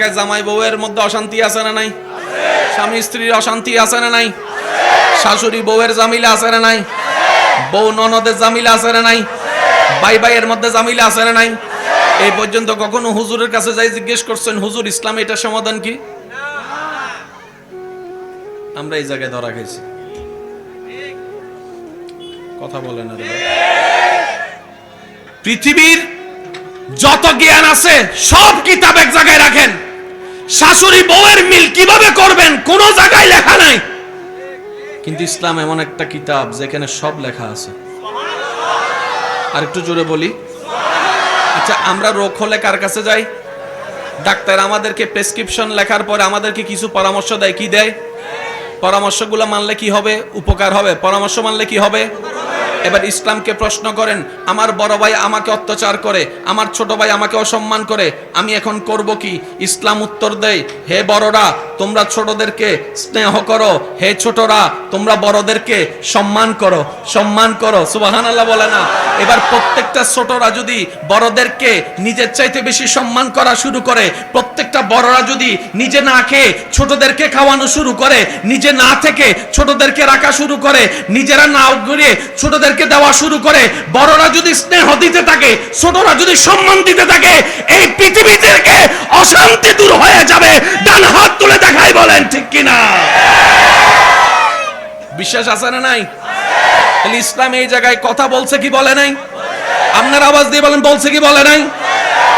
এলাকায় জামাই বউয়ের মধ্যে অশান্তি আছে না নাই? স্বামী স্ত্রীর অশান্তি আছে না নাই? শাশুড়ি বউয়ের জামিলা আছে না নাই? বউ ননদের জামিলা আছে না নাই? ভাই ভাইয়ের মধ্যে জামিলা আছে না নাই? এই পর্যন্ত কখনো হুজুরের কাছে যাই জিজ্ঞেস করছেন, হুজুর, ইসলাম এটা সমাধান কি? আমরা এই জায়গায় ধরা খেয়েছি কথা বলেন না পৃথিবীর যত জ্ঞান আছে, সব কিতাব এক জায়গায় রাখেন। শাশুড়ি বউয়ের মিল কীভাবে করবেন? কোন জায়গায় লেখা নাই। কিন্তু ইসলাম এমন একটা কিতাব যেখানে সব লেখা আছে। আর একটু জোরে বলি। আচ্ছা আমরা রোগ হলে কার কাছে যাই? ডাক্তার আমাদেরকে প্রেসক্রিপশন লেখার পরে আমাদেরকে কিছু পরামর্শ দেয়, কি দেয়? পরামর্শগুলো মানলে কি হবে? উপকার হবে? পরামর্শ মানলে কি হবে? এবার ইসলামকে প্রশ্ন করেন, আমার বড় ভাই আমাকে অত্যাচার করে, আমার ছোট ভাই আমাকে অসম্মান করে, আমি এখন করব কি? ইসলাম উত্তর দেয়, হে বড়রা তোমরা ছোটদেরকে স্নেহ করো। হে ছোটরা, তোমরা বড়দেরকে সম্মান করো। সম্মান করো। সুবাহান আল্লাহ বলে না। এবার প্রত্যেকটা ছোটরা যদি বড়দেরকে নিজের চাইতে বেশি সম্মান করা শুরু করে, প্রত্যেকটা বড়রা যদি নিজে না খেয়ে ছোটদেরকে খাওয়ানো শুরু করে, নিজে না থেকে ছোটদেরকে রাখা শুরু করে, নিজেরা না ঘুরিয়ে ছোটদেরকে দেওয়া শুরু করে, বড়রা যদি স্নেহ দিতে থাকে, ছোটরা যদি সম্মান দিতে থাকে, এই পৃথিবী থেকে অশান্তি দূর হয়ে যাবে। ডান হাত তুলে দেখাই বলেন, ঠিক কিনা? বিশ্বাস আছে না নাই? তাহলে ইসলাম এই জায়গায় কথা বলছে কি বলে নাই? আপনার আওয়াজ দিয়ে বলেন, বলছে কি বলে নাই?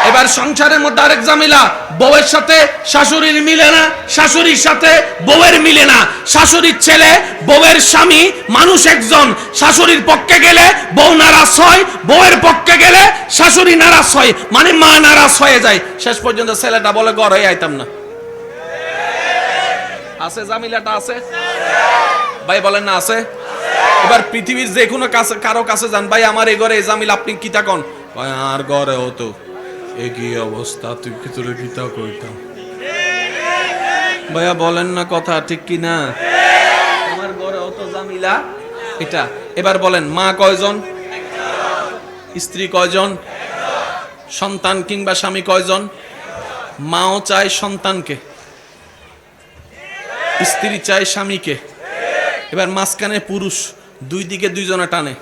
এবার সংসারের মধ্যে আরেক জামিলা বউয়ের সাথে শাশুড়ির মিলে না, শাশুড়ির সাথে বউয়ের মিলে না। শাশুড়ির ছেলে, বউয়ের স্বামী, মানুষ একজন। শাশুড়ির পক্ষে গেলে বউ নারাজ হয়, বউয়ের পক্ষে গেলে শাশুড়ি নারাজ হয়। মানে মা নারাজ হয়ে যায়। শেষ পর্যন্ত ছেলেটা বলে, গড় হয়ে আইতাম না। আছে জামিলাটা আছে? ভাই বলেন না, আছে? এবার পৃথিবীর যে কোনো কাছে কারও কাছে যান। ভাই, আমার এই ঘরে জামিল, আপনি কিতা কন? ভাই, আর ঘরে হতো এ কি অবস্থা? তুই কি তোর কিতা কইতাম? ভাইয়া, বলেন না কথা, ঠিক কি না? আমার ঘরে হতো জামিলা। এটা। এবার বলেন, মা কয়জন? স্ত্রী কয়জন? সন্তান কিংবা স্বামী কয়জন? মাও চায় সন্তানকে। স্ত্রী চায় স্বামীকে। এবার মাঝখানে পুরুষ, দুই দিকে দুইজনে টানে।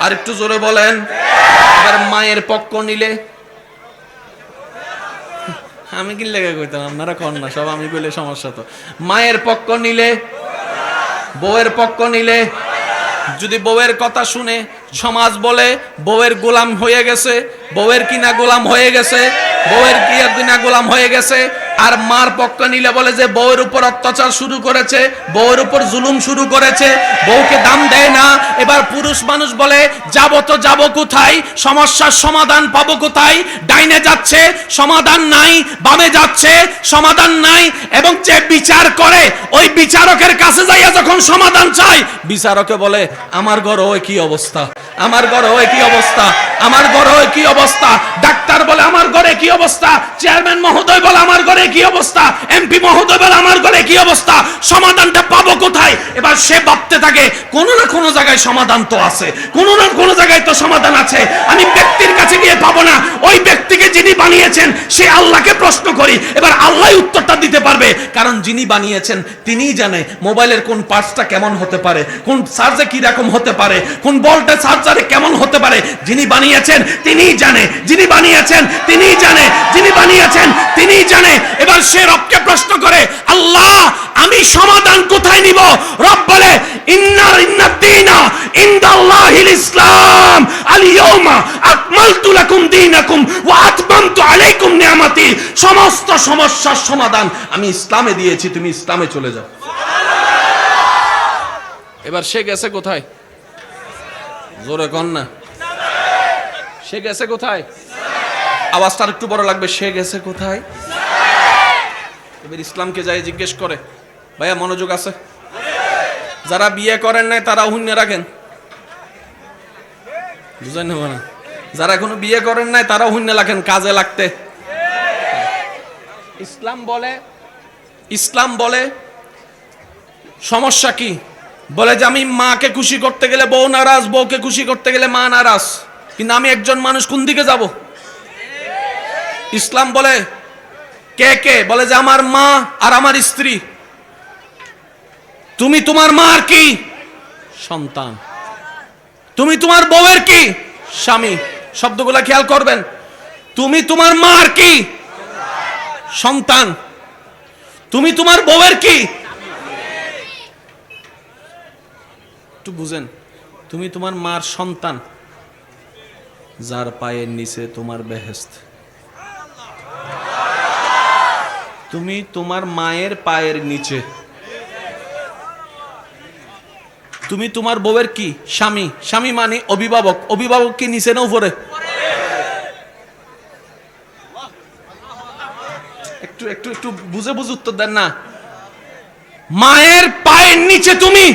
আর একটু জোরে বলেন। এবার মায়ের পক্ষ নিলে। আমি কি লেগে কইতাম, আপনারা কন না, সব আমি কইলে সমস্যা তো। মায়ের পক্ষ নিলে, বউয়ের পক্ষ নিলে, যদি বউয়ের কথা শুনে সমাজ বলে, বউয়ের গোলাম হয়ে গেছে, বউয়ের কিনা গোলাম হয়ে গেছে বউয়ের কি কিনা গোলাম হয়ে গেছে, আর মার পক্ষ নিলে বলে যে বউয়ের উপর অত্যাচার শুরু করেছে, বউয়ের উপর জুলুম শুরু করেছে, বউকে দাম দেয় না। এবার পুরুষ মানুষ বলে, যাব তো যাব কোথায়? সমস্যার সমাধান পাবো কোথায়? ডাইনে যাচ্ছে, সমাধান নাই, বামে যাচ্ছে, সমাধান নাই, এবং যে বিচার করে, ওই বিচারকের কাছে যাইয়া যখন সমাধান চাই বিচারকে বলে, আমার ঘর ওই কি অবস্থা? আমার ঘর ওই কি অবস্থা? আমার ঘর ওই কি অবস্থা? ডাক্তার বলে, আমার ঘরে কি অবস্থা? চেয়ারম্যান মহোদয় বলে, আমার ঘরে কি অবস্থা? এমপি মহোদয় বলে, আমার ঘরে কি অবস্থা? সমাধানটা পাবো কোথায়? এবার সে ভাবতে থাকে, কোনো না কোনো জায়গায় সমাধান তো আছে। কোনো না কোনো জায়গায় তো সমাধান আছে। আমি ব্যক্তির কাছে গিয়ে পাবো না। ওই ব্যক্তিকে যিনি বানিয়েছেন, সে আল্লাহকে প্রশ্ন করি। এবার আল্লাহ উত্তরটা দিতে পারবে। কারণ যিনি বানিয়েছেন, তিনিই জানে মোবাইলের কোন পার্টসটা কেমন হতে পারে, কোন চার্জে কি রকম হতে পারে, কোন বলটা চার্জারে কেমন হতে পারে। যিনি বানিয়েছেন, তিনিই জানে। যিনি বানিয়েছেন, তিনিই জানে। যিনি বানিয়েছেন, তিনিই জানে। এবার সে রবকে প্রশ্ন করে, আল্লাহ, আমি সমাধান কোথায় নিব? রব বলে ইন্নার ইন্নাদ্দিনা ইনদাল্লাহিল ইসলাম। আল ইয়াউমা আকমালতু লাকুম দীনাকুম ওয়া আতমামতু আলাইকুম নিয়ামতি। সমস্ত সমস্যার সমাধান আমি ইসলামে দিয়েছি, তুমি ইসলামে চলে যাও। এবার সে গেছে কোথায়? জোরে কন না। সে গেছে কোথায়? আওয়াজটা একটু বড় লাগবে, সে গেছে কোথায়? এবার ইসলামকে যাই জিজ্ঞেস করে, ভাইয়া, মনোযোগ আছে? যারা বিয়ে করেন নাই, তারা শূন্য রাখেন। বুঝেন না মানে? যারা এখনও বিয়ে করেন নাই, তারা শূন্য রাখেন, কাজে লাগতে। ইসলাম বলে ইসলাম বলে, সমস্যা কি? বলে যে আমি মাকে খুশি করতে গেলে বউ নারাজ, বউকে খুশি করতে গেলে মা নারাজ। কিন্তু আমি একজন মানুষ কোন দিকে যাব? ইসলাম বলে কে কে? বলে যে আমার মা আর আমার স্ত্রী। তুমি তোমার মা আর কি? সন্তান। তুমি তোমার বউয়ের কি? স্বামী। শব্দগুলো খেয়াল করবেন। তুমি তোমার মা আর কি? সন্তান। তুমি তোমার বউয়ের কি? একটু বুঝেন। তুমি তোমার মার সন্তান। যার পায়ের নিচে তোমার বেহেস্ত তুমি তোমার মায়ের পায়ের নিচে। তুমি তোমার বউয়ের কি? স্বামী। স্বামী মানে অভিভাবক। অভিভাবক কি নিচে না উপরে? একটু একটু একটু বুঝে বুঝে উত্তর দেন না। মায়ের পায়ের নিচে তুমি।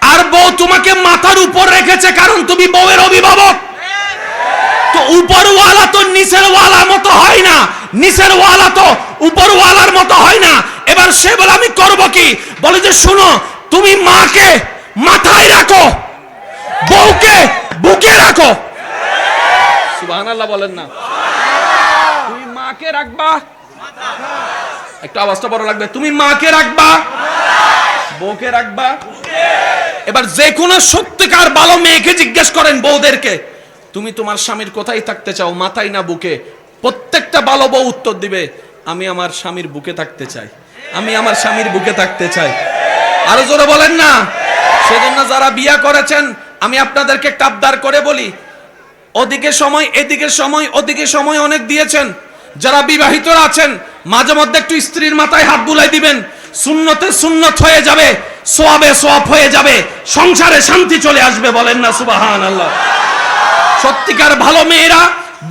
আর বউ তোমাকে মাথার উপর রেখেছে কারণ তুমি বউয়ের অভিভাবক। তো উপরওয়ালা তো নিচের ওয়ালা মতো হয় না। নিচের ওয়ালা তো উপরওয়ালার মতো হয় না। এবার সে বলে, আমি করব কি? বলে যে, শুনো, তুমি মাকে মাথায় রাখো, বউকে বুকে রাখো। বলেন না। তুমি মাকে রাখবা। বড় লাগবে। তুমি মাকে রাখবা, বউকে রাখবা। এবার যে কোনো সত্যিকার ভালো মেয়েকে জিজ্ঞেস করেন বউদেরকে, তুমি তোমার স্বামীর কোথায় থাকতে চাও? মাথায় না বুকে? প্রত্যেকটা ভালো বউ উত্তর দিবে, আমি আমার স্বামীর বুকে থাকতে চাই। আমি আমার স্বামীর বুকে থাকতে চাই। আরও জোরে বলেন না। সেজন্য যারা বিয়া করেছেন, আমি আপনাদেরকে কাবদার করে বলি, ওদিকে সময়, এদিকে সময়, ওদিকে সময় অনেক দিয়েছেন। যারা বিবাহিতরা আছেন, মাঝে মধ্যে একটু স্ত্রীর মাথায় হাত বুলাই দিবেন। সুন্নতে সুন্নত হয়ে যাবে, সোয়াবে সোয়াব হয়ে যাবে, সংসারে শান্তি চলে আসবে বলেন না সুবাহান আল্লাহ সত্যিকার ভালো মেয়েরা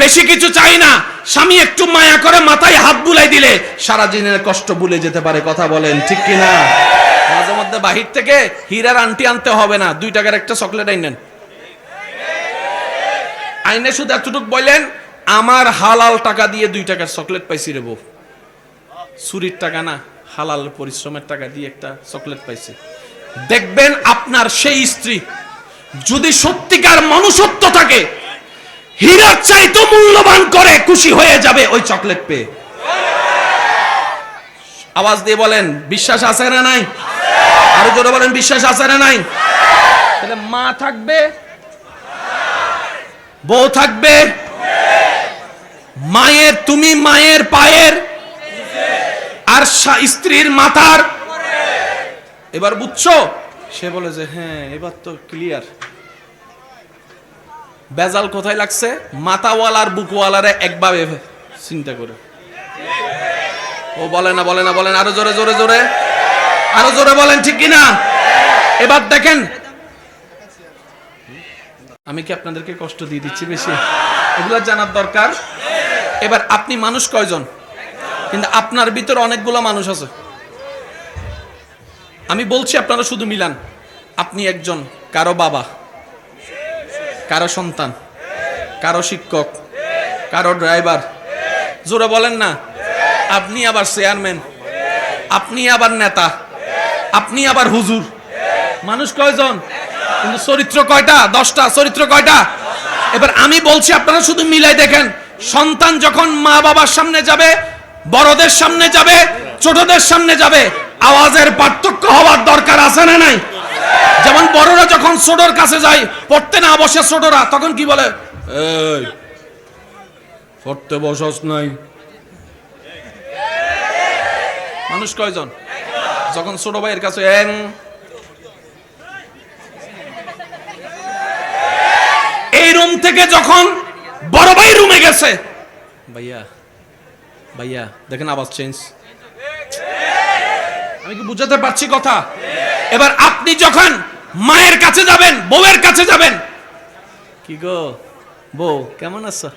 বেশি কিছু চাই না। স্বামী একটু মায়া করে মাথায় হাত বুলাই দিলে সারা দিনের কষ্ট ভুলে যেতে পারে, কথা বলেন, ঠিক কি না মাঝে মধ্যে বাহির থেকে হীরার আন্টি আনতে হবে না, দুই টাকার একটা চকলেট আইনেন। আইনে শুধু এতটুকু বললেন, আমার হালাল টাকা দিয়ে দুই টাকার চকলেট পাইছি রে বউ। চুরির টাকা না, হালাল পরিশ্রমের টাকা দিয়ে একটা চকলেট পাইছে। দেখবেন আপনার সেই স্ত্রী যদি সত্যিকার মনুষ্যত্ব থাকে হীরার চাইতো মূল্যবান করে, খুশি হয়ে যাবে ওই চকলেট পেয়ে। আওয়াজ দিয়ে বলেন, বিশ্বাস আছে না নাই? আরও জোরে বলেন, বিশ্বাস আছে না নাই? তাহলে মা থাকবে, বউ থাকবে, মায়ের, তুমি মায়ের পায়ের, আর স্ত্রীর মাথার। এবার বুঝছ? সে বলে যে হ্যাঁ এবার তো ক্লিয়ার বেজাল কোথায় লাগছে? মাথাওয়ালার বুকওয়ালারে একভাবে চিন্তা করে। ও বলে না বলে না বলেন আরও জোরে জোরে জোরে। আরও জোরে বলেন, ঠিক কিনা? এবার দেখেন। আমি কি আপনাদেরকে কষ্ট দিয়ে দিচ্ছি বেশি? এগুলো জানার দরকার। এবার আপনি মানুষ কয়জন? কিন্তু আপনার ভিতরে অনেকগুলো মানুষ আছে। আমি বলছি আপনারা শুধু মিলান। আপনি একজন, কারও বাবা। কারও সন্তান, কারও শিক্ষক, কারও ড্রাইভার। জোরে বলেন না, আপনি আবার চেয়ারম্যান, আপনি আবার নেতা, আপনি আবার হুজুর। মানুষ কয়জন? কিন্তু চরিত্র কয়টা? দশটা। চরিত্র কয়টা? এবার আমি বলছি, আপনারা শুধু মিলাই দেখেন। সন্তান যখন মা বাবার সামনে যাবে, বড়দের সামনে যাবে, ছোটদের সামনে যাবে, আওয়াজের পার্থক্য হওয়ার দরকার আছে না নাই? যেমন বড়রা যখন ছোটর কাছে যায়, পড়তে না বসে ছোটরা তখন কি বলে? পড়তে বসস নাই। মানুষ কয়জন? যখন ছোট ভাইয়ের কাছে এন এই রুম থেকে যখন বড় ভাই রুমে গেছে, ভাইয়া ভাইয়া, দেখেন আওয়াজ চেঞ্জ আমি কি বুঝাতে পারছি কথা? এবার আপনি যখন মায়ের কাছে যাবেন বউয়ের কাছে যাবেন। কি গো? বউ কেমন আছো?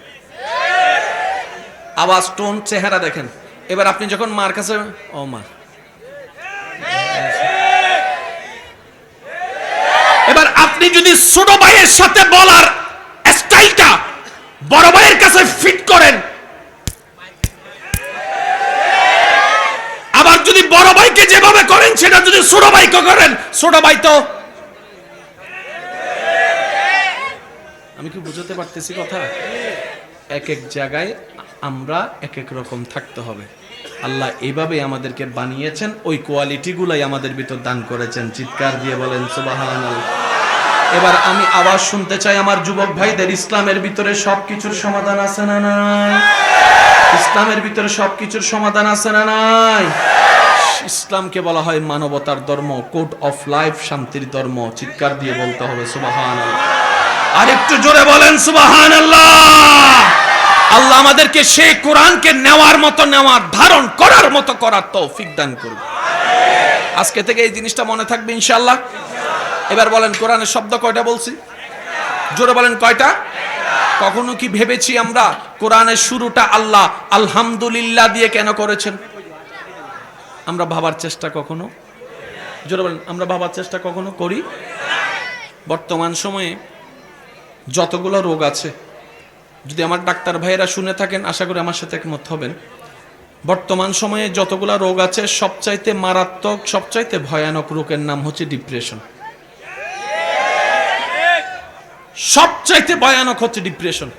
আওয়াজ টোন চেহারা দেখেন। এবার আপনি যখন মার কাছে ও মা। এবার আপনি যদি ছোট ভাইয়ের সাথে বলার স্টাইলটা বড় ভাইয়ের কাছে ফিট করেন আবার যদি বড় ভাইকে যেভাবে করেন সেটা যদি ছোট ভাইকে করেন ছোট ভাই তো আমি কি বুঝাতে পারতেছি কথা? এক এক জায়গায় আমরা এক এক রকম থাকতে হবে। আল্লাহ এইভাবে আমাদেরকে বানিয়েছেন, ওই কোয়ালিটিগুলাই আমাদের ভিতর দান করেছেন। চিৎকার দিয়ে বলেন সুবাহান এবার আমি আওয়াজ শুনতে চাই আমার যুবক ভাইদের, ইসলামের ভিতরে সবকিছুর সমাধান আছে না নাই? ইসলামের ভিতরে সবকিছুর সমাধান আছে না নাই? ইসলামকে বলা হয় মানবতার ধর্ম, কোড অফ লাইফ, শান্তির ধর্ম। চিৎকার দিয়ে বলতে হবে সুবাহান আর একটু জোরে বলেন সুবাহান আল্লাহ আল্লাহ আমাদেরকে সেই কোরআনকে নেওয়ার মতো, নেওয়ার, ধারণ করার মতো করার তৌফিক দান করবে আজকে থেকে এই জিনিসটা মনে থাকবে ইনশাল্লাহ এবার বলেন, কোরআনের শব্দ কয়টা বলছি? জোরে বলেন, কয়টা? কখনো কি ভেবেছি আমরা কোরআনের শুরুটা আল্লাহ আলহামদুলিল্লাহ দিয়ে কেন করেছেন? আমরা ভাবার চেষ্টা কখনো? জোরে বলেন, আমরা ভাবার চেষ্টা কখনো করি? বর্তমান সময়ে যতগুলো রোগ আছে, যদি আমার ডাক্তার ভাইয়েরা শুনে থাকেন, আশা করি আমার সাথে একমত হবেন। বর্তমান সময়ে যতগুলো রোগ আছে, সবচাইতে মারাত্মক, সবচাইতে ভয়ানক রোগের নাম হচ্ছে ডিপ্রেশন। সবচাইতে ভয়ানক হচ্ছে ডিপ্রেশন।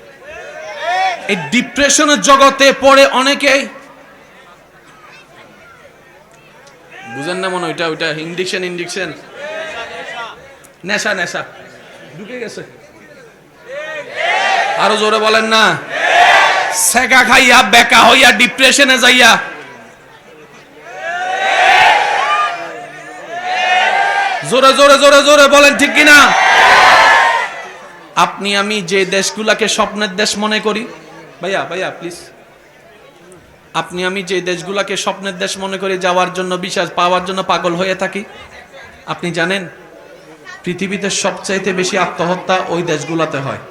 এই ডিপ্রেশনের জগতে পড়ে অনেকেই বুঝেন না মনে ওইটা ওইটা ইন্ডিকশন ইন্ডিকশন। নেশা নেশা। ঢুকে গেছে। আরও জোরে বলেন না। সেকা খাইয়া, বেকা হইয়া ডিপ্রেশনে যাইয়া। জোরে জোরে জোরে জোরে বলেন, ঠিক কিনা? আপনি, আমি যে দেশগুলাকে স্বপ্নের দেশ মনে করি, ভাইয়া ভাইয়া প্লিজ আপনি, আমি যে দেশগুলাকে স্বপ্নের দেশ মনে করি, যাওয়ার জন্য, বিশ্বাস পাওয়ার জন্য পাগল হয়ে থাকি। আপনি জানেন, পৃথিবীতে সবচাইতে বেশি আত্মহত্যা ওই দেশগুলাতে হয়।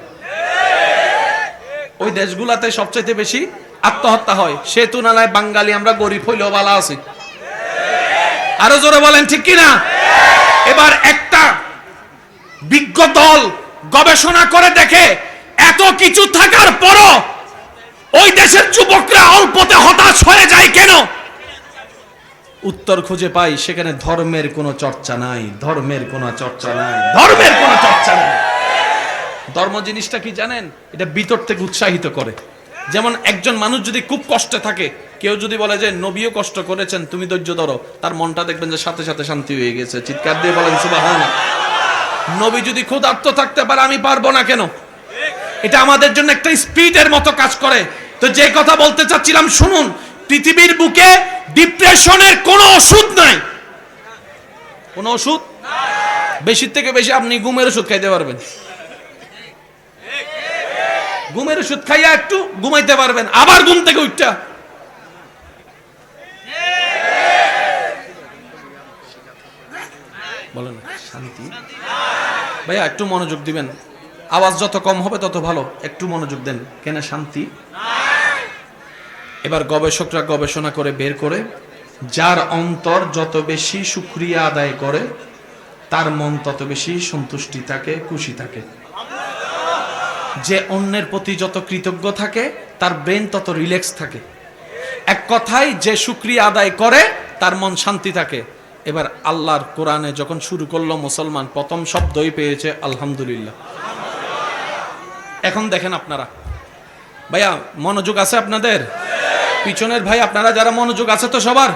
ওই দেশগুলাতে সবচাইতে বেশি আত্মহত্যা হয়। সে তুলনায় বাঙালি, আমরা গরিব হইলেও ভালো আছি। আরও জোরে বলেন, ঠিক কিনা? এবার একটা বিজ্ঞ দল গবেষণা করে দেখে, এত কিছু থাকার পরও ওই দেশের যুবকরা অল্পতে হতাশ হয়ে যায় কেন? উত্তর খুঁজে পাই, সেখানে ধর্মের কোনো চর্চা নাই, ধর্মের কোনো চর্চা নাই, ধর্মের কোনো চর্চা নাই। ধর্ম জিনিসটা কি জানেন? এটা ভিতর থেকে উৎসাহিত করে। যেমন একজন মানুষ যদি খুব কষ্টে থাকে, কেউ যদি বলে যে, নবীও কষ্ট করেছেন, তুমি ধৈর্য ধরো। তার মনটা দেখবেন যে সাথে সাথে শান্তি হয়ে গেছে। চিৎকার দিয়ে বলেন সুবাহান নবী যদি ক্ষুধার্ত থাকতে পারে, আমি পারব না কেন? এটা আমাদের জন্য একটা স্পিডের মতো কাজ করে। তো যে কথা বলতে চাচ্ছিলাম, শুনুন, পৃথিবীর বুকে ডিপ্রেশনের কোনো ওষুধ নাই। কোনো ওষুধ? বেশি থেকে বেশি আপনি ঘুমের ওষুধ খাইতে পারবেন। ঘুমের ওষুধ খাইয়া একটু ঘুমাইতে পারবেন। আবার ঘুম থেকে উঠটা বলেন, শান্তি? ভাইয়া, একটু মনোযোগ দিবেন। আওয়াজ যত কম হবে তত ভালো। একটু মনোযোগ দেন। কেন শান্তি? এবার গবেষকরা গবেষণা করে বের করে, যার অন্তর যত বেশি সুক্রিয়া আদায় করে, তার মন তত বেশি সন্তুষ্টি থাকে, খুশি থাকে। যে অন্যের প্রতি যত কৃতজ্ঞ থাকে, তার ব্রেন তত রিল্যাক্স থাকে। এক কথায়, যে সুক্রিয়া আদায় করে, তার মন শান্তি থাকে। এবার আল্লাহর কোরআনে যখন শুরু করল মুসলমান, প্রথম শব্দই পেয়েছে আলহামদুলিল্লাহ। এখন দেখেন আপনারা। ভাইয়া, মনোযোগ আছে আপনাদের? পিছনের ভাই, আপনারা যারা মনোযোগ আছে তো সবার?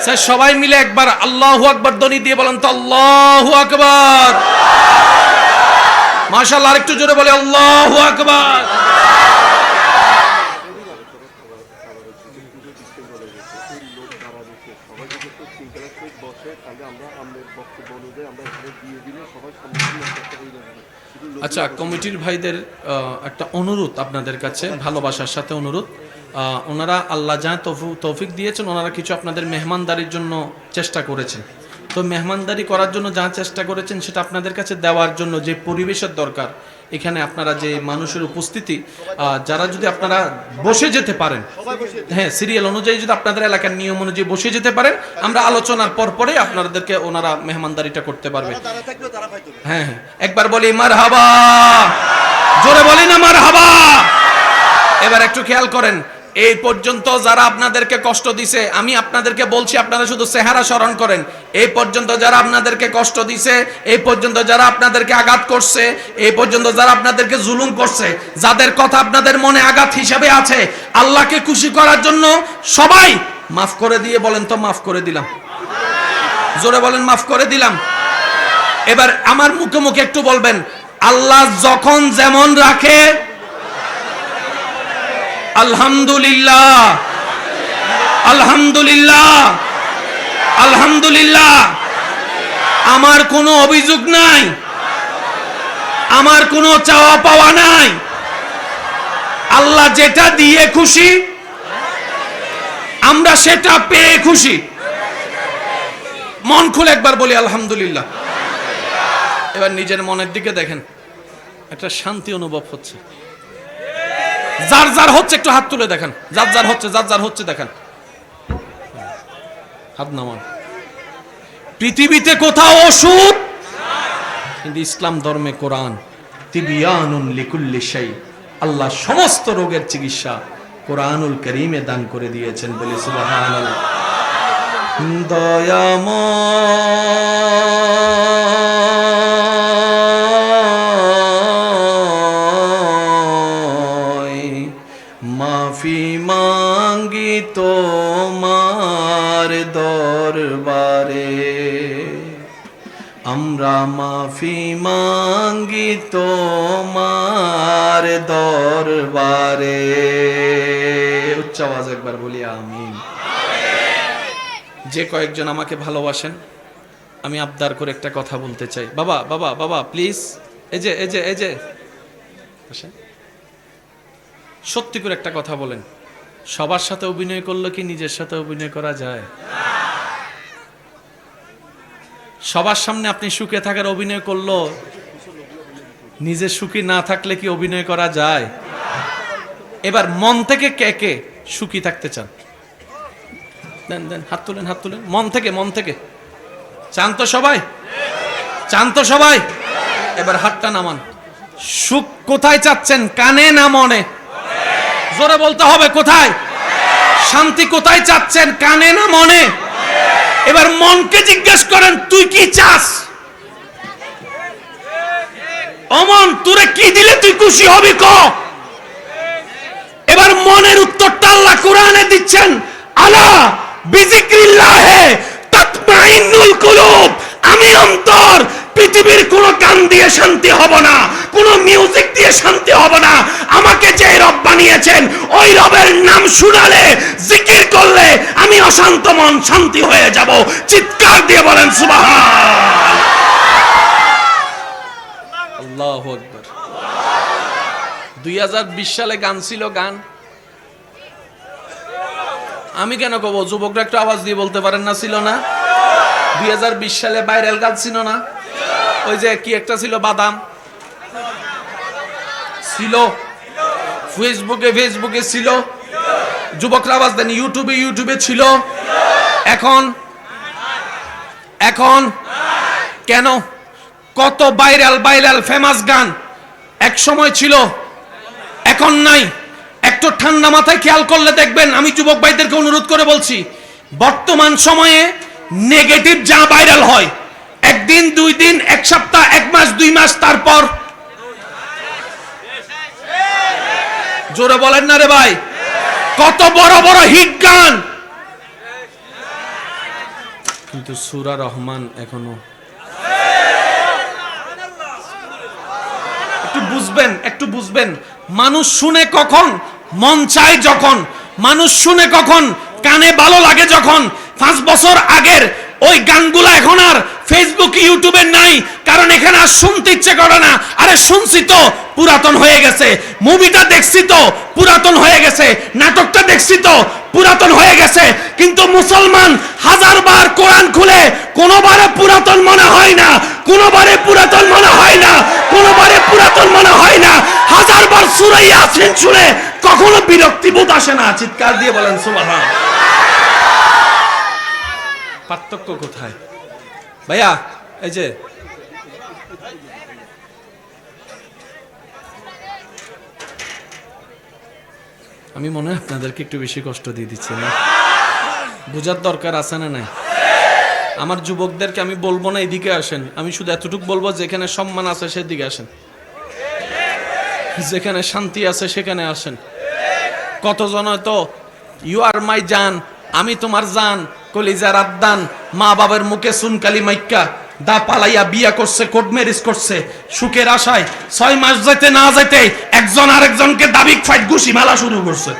স্যার সবাই মিলে একবার আল্লাহু আকবার ধ্বনি দিয়ে বলেন তো আল্লাহু আকবার। মাশাআল্লাহ, আরেকটু জোরে বলে আল্লাহু আকবার। আচ্ছা কমিটির ভাইদের একটা অনুরোধ আপনাদের কাছে, ভালোবাসার সাথে অনুরোধ। ওনারা আল্লাহ যা তৌফু- তৌফিক দিয়েছেন, ওনারা কিছু আপনাদের মেহমানদারির জন্য চেষ্টা করেছেন। তো মেহমানদারি করার জন্য যা চেষ্টা করেছেন সেটা আপনাদের কাছে দেওয়ার জন্য যে পরিবেশের দরকার এখানে আপনারা যে মানুষের উপস্থিতি যারা যদি আপনারা বসে যেতে পারেন হ্যাঁ সিরিয়াল অনুযায়ী যদি আপনাদের এলাকার নিয়ম অনুযায়ী বসে যেতে পারেন আমরা আলোচনার পর পরে আপনাদেরকে ওনারা মেহমানদারিটা করতে পারবে। হ্যাঁ হ্যাঁ। একবার বলি মার হাবা জোরে বলি না মার হাবা এবার একটু খেয়াল করেন এই পর্যন্ত যারা আপনাদেরকে কষ্ট দিছে, আমি আপনাদেরকে বলছি, আপনারা শুধু চেহারা স্মরণ করেন। এই পর্যন্ত যারা আপনাদেরকে কষ্ট দিছে, এই পর্যন্ত যারা আপনাদেরকে আঘাত করছে, এই পর্যন্ত যারা আপনাদেরকে জুলুম করছে, যাদের কথা আপনাদের মনে আঘাত হিসেবে আছে, আল্লাহকে খুশি করার জন্য সবাই মাফ করে দিয়ে বলেন তো, মাফ করে দিলাম। জোরে বলেন, মাফ করে দিলাম। এবার আমার মুখে মুখে একটু বলবেন, আল্লাহ যখন যেমন রাখে আলহামদুলিল্লাহ। আলহামদুলিল্লাহ। আলহামদুলিল্লাহ। আমার কোনো অভিযোগ নাই। আমার কোনো চাওয়া পাওয়া নাই। আল্লাহ যেটা দিয়ে খুশি, আমরা সেটা পেয়ে খুশি। মন খুলে একবার বলি আলহামদুলিল্লাহ। এবার নিজের মনের দিকে দেখেন, একটা শান্তি অনুভব হচ্ছে। যার যার হচ্ছে একটু হাত তুলে দেখেন। যার যার হচ্ছে, যার যার হচ্ছে দেখেন। হাত নামান। পৃথিবীতে কোথাও ওষুধ কিন্তু ইসলাম ধর্মে কোরআন, তিবিয়ানুন লিকুল্লি আল্লাহ সমস্ত রোগের চিকিৎসা কোরআনুল করিমে দান করে দিয়েছেন বলে সুবহানাল্লাহ। দয়াময়। মাঙ্গি তোমার দরবারে। আমরা মাফি মাঙ্গি তোমার দরবারে। উচ্চ আওয়াজ একবার বলি, আমিন। যে কয়েকজন আমাকে ভালোবাসেন, আমি আবদার করে একটা কথা বলতে চাই। বাবা বাবা বাবা, প্লিজ। এই যে এই যে এই যে। সত্যি করে একটা কথা বলেন। সবার সাথে অভিনয় করলে কি নিজের সাথে অভিনয় করা যায়? সবার সামনে আপনি সুখে থাকার অভিনয় করল নিজে সুখী না থাকলে কি অভিনয় করা যায়? এবার মন থেকে কে কে সুখী থাকতে চান? দেন দেন, হাত তুলেন হাত তুলেন। মন থেকে মন থেকে। চান তো সবাই? চান তো সবাই? এবার হাতটা নামান। সুখ কোথায় চাচ্ছেন? কানে না মনে? জোরে বলতে হবে, কোথায়? শান্তি কোথায় চাচ্ছেন, কানে না মনে? এবার মনকে জিজ্ঞেস করেন, তুই কি চাস? অমন, তোরে কি দিলে তুই খুশি হবি, ক? এবার মনের উত্তরটা আল্লাহ কোরআনে দিচ্ছেন, আলা বিজিক্রিল্লাহে তাতমাইন্নুল কুলুব। আমি অন্তর পৃথিবীর কোন কান দিয়ে শান্তি হব না। কোন মিউজিক দিয়ে শান্তি হব না। আমাকে যে রব বানিয়েছেন, ওই রবের নাম শুনালে, জিকির করলে আমি অশান্ত মন, শান্তি হয়ে যাব। চিৎকার দিয়ে বলেন, সুবহান। আল্লাহু আকবার। দুই সালে গান ছিল, গান। আমি কেন কব, যুবকরা একটু আওয়াজ দিয়ে বলতে পারেন না, ছিল না? দুই হাজার বিশ সালে ভাইরাল গান ছিল না? ওই যে কি একটা ছিল, বাদাম। ছিল? ফেসবুকে ফেসবুকে ছিল? যুবকরা আওয়াজ দেন ইউটিউবে ইউটিউবে ছিল? এখন? এখন? কেন? কত ভাইরাল ভাইরাল ফেমাস গান এক সময় ছিল, এখন নাই। একটু ঠান্ডা মাথায় খেয়াল করলে দেখবেন, আমি যুবক ভাইদেরকে অনুরোধ করে বলছি, বর্তমান সময়ে নেগেটিভ যা ভাইরাল হয়, একদিন, দুই দিন, এক সপ্তাহ, এক মাস, দুই মাস, তারপর জোরে বলেন না রে ভাই। কত বড় বড় হিট গান। কিন্তু সুরা রহমান এখনও। একটু বুঝবেন একটু বুঝবেন। মানুষ শুনে কখন মন চায় যখন। মানুষ শুনে কখন কানে ভালো লাগে যখন। পাঁচ বছর আগের ওই গানগুলো এখন আর ফেসবুক ইউটিউবে নাই, কারণ এখানে আর শুনতে ইচ্ছে করে না। আরে শুনছি তো, পুরাতন হয়ে গেছে। মুভিটা দেখছি তো, পুরাতন হয়ে গেছে। নাটকটা দেখছি তো, পুরাতন হয়ে গেছে। কিন্তু মুসলমান হাজার বার কোরআন খুলে, কোনোবারে পুরাতন মনে হয় না, কোনোবারে পুরাতন মনে হয় না, কোনোবারে পুরাতন মনে হয় না। হাজার বার সুরাই আসেন শুনে কখনো বিরক্তি বোধ আসে না, চিৎকার দিয়ে বলেন সুবহান পার্থক্য কোথায়? ভাইয়া এই যে আমি মনে হয় আপনাদেরকে একটু বেশি কষ্ট দিয়ে দিচ্ছি, না? বোঝার দরকার আছে না নাই? আমার যুবকদেরকে আমি বলব না এদিকে আসেন। আমি শুধু এতটুকু বলব, যেখানে সম্মান আছে সেদিকে আসেন। যেখানে শান্তি আছে সেখানে আসেন। কতজন হয়তো ইউ আর মাই জান, আমি তোমার জান। কলিজার আদান মা বাবার মুখে সুনকালি মাইক্কা, দা পালাইয়া বিয়া করছে, কোর্ট ম্যারেজ করছে। সুখের আশায় ছয় মাস যাইতে না যাইতে একজন আরেকজনকে দাবি ফাইট ঘুষি মালা শুরু করছে।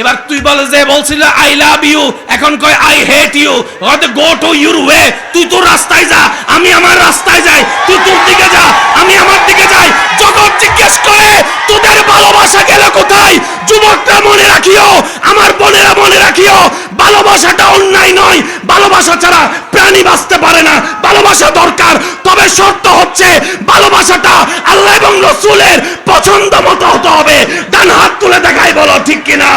এবার তুই বলে যে বলছিল আই লাভ ইউ এখন কয় আই হেট ইউ হয়তো গো টু ইউর ওয়ে তুই তোর রাস্তায় যা, আমি আমার রাস্তায় যাই। তুই তোর দিকে যা, আমি আমার দিকে যাই। জগৎ জিজ্ঞেস করে, তোদের ভালোবাসা গেল কোথায়? যুবকরা মনে রাখিও, আমার বোনেরা মনে রাখিও, ভালোবাসাটা অন্যায় নয়। ভালোবাসা ছাড়া প্রাণী বাঁচতে পারে না। ভালোবাসা দরকার। তবে শর্ত হচ্ছে ভালোবাসাটা আল্লাহ এবং রসুলের পছন্দ মতো হতে হবে। ডান হাত তুলে দেখাই বলো, ঠিক কিনা?